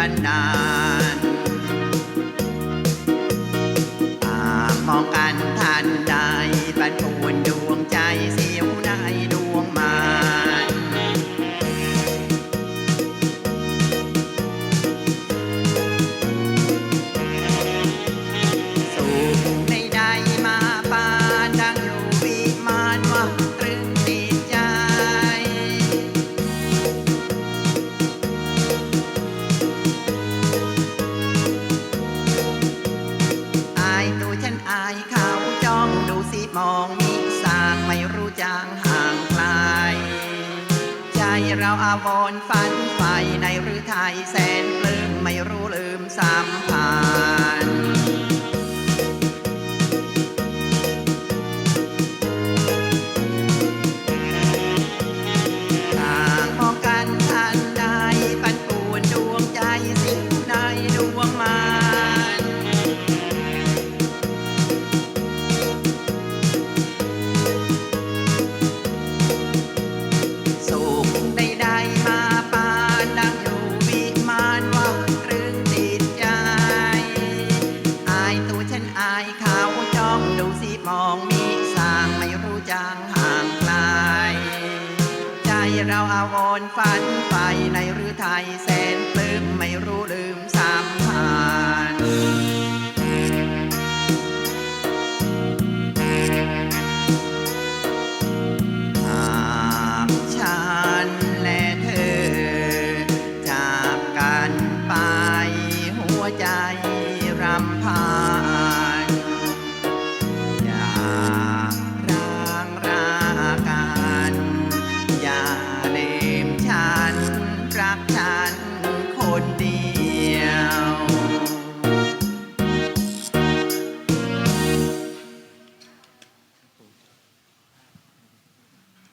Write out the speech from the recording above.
banal. เราอาวรฝันไฟในหรือไทยแสนลืมไม่รู้ลืมสามผ่าน มองมีสางไม่รู้จางห่างไกล ใจเราเอาโอนฝันไปในรือไทยแสนปลื้มไม่รู้ลืมสามผ่านหากฉันและเธอ จากกันไปหัวใจรำพา